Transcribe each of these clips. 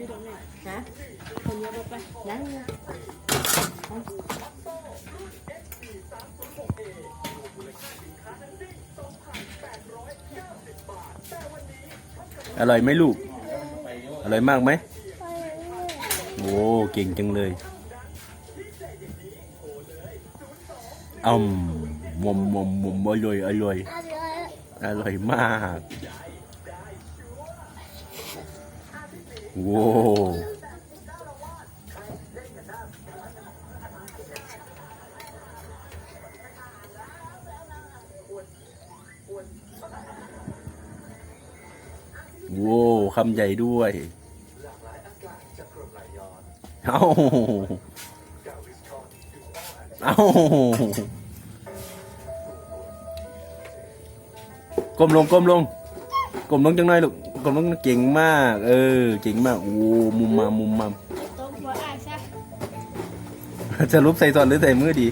อยู่ตรงไหนฮะคนเยอะบ่ไปยังอร่อยไหมลูก อร่อยมากไหมโอ้เก่งจังเลยอืมมมมมมอร่อยอร่อย อร่อยมาก โว้โว้คำใหญ่ด้วยเอาเอาก้มลงก้มลงก้มลงจังหน่อยลูก ก้มลงเก่งมาก เออ เก่งมาก โอ้มุมมามุมมามต้มบ่อายซะจะรูปใส่ซอนหรือใส่มือดี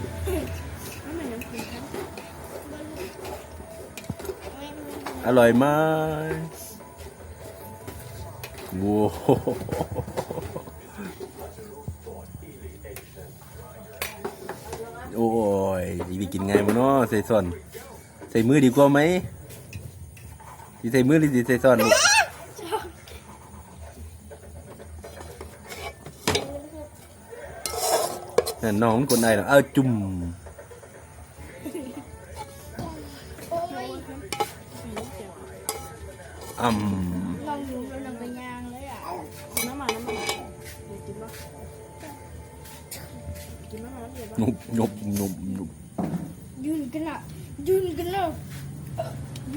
อร่อยมากโว้โอ้ยจะกินไงมั้งเนาะใส่ซอน ใส่มือดีกว่าไหมสิใส่มือหรื อสิใส่ซอนลูกนั่นน้อง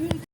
มันค